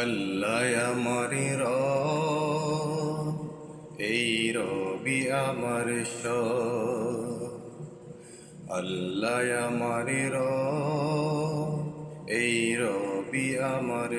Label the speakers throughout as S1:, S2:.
S1: আল্লাহ আমার এই রবি আমার আল্লাহ আমার এই রবি আমার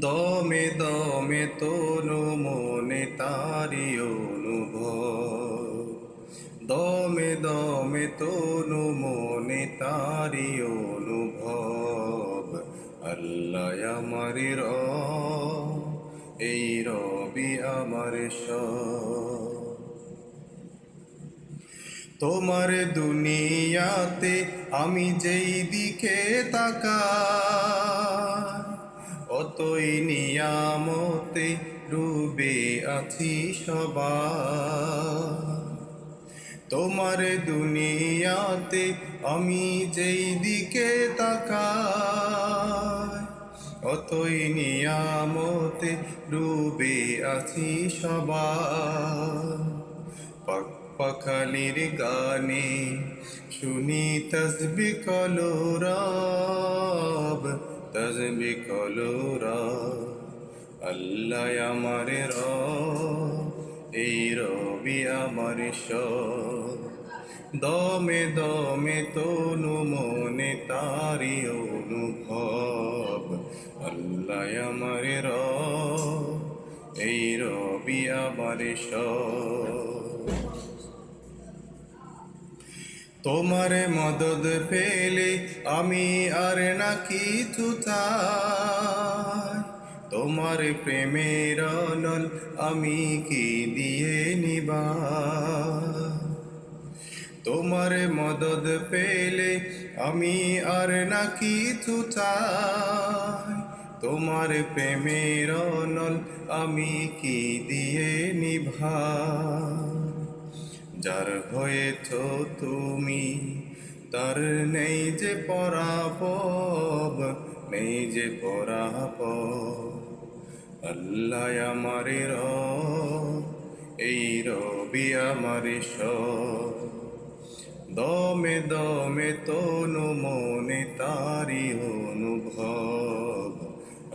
S1: দমে দমে তনু মনে তারি অনুভব। দমে দমে তনু মনে তারি অনুভব আল্লাহ আমার এই রবি আমার তোমার দুনিয়াতে আমি যেই দিকে তাকা অতই নিয়ামতে ডুবে আছি সবাই। তোমার দুনিয়াতে আমি যেই দিকে তাকাই অতই নিয়ামতে ডুবে আছি সবাই পাক পাখালির গানে শুনি তসবি কলোরাব তসবি কলোরাব আল্লাহ আমার র এই রবি আমার স দমে দমে তনু মনে তারি অনুভব। আল্লাহ র এই রবি আমার তোমার মদদ পেলে আমি আর না কিছু তোমার প্রেমের নল আমি কি দিয়ে নিবা তোমার মদদ পেলে আমি আর না কিছু তোমার প্রেমের নল আমি কি দিয়ে নিভা যার হয়েছ তুমি, তার নেই যে পরাপব, নেই যে পরাপ আল্লাহ আমার র এই রবি আমার দমে দমে তনু মনে তারি অনুভব।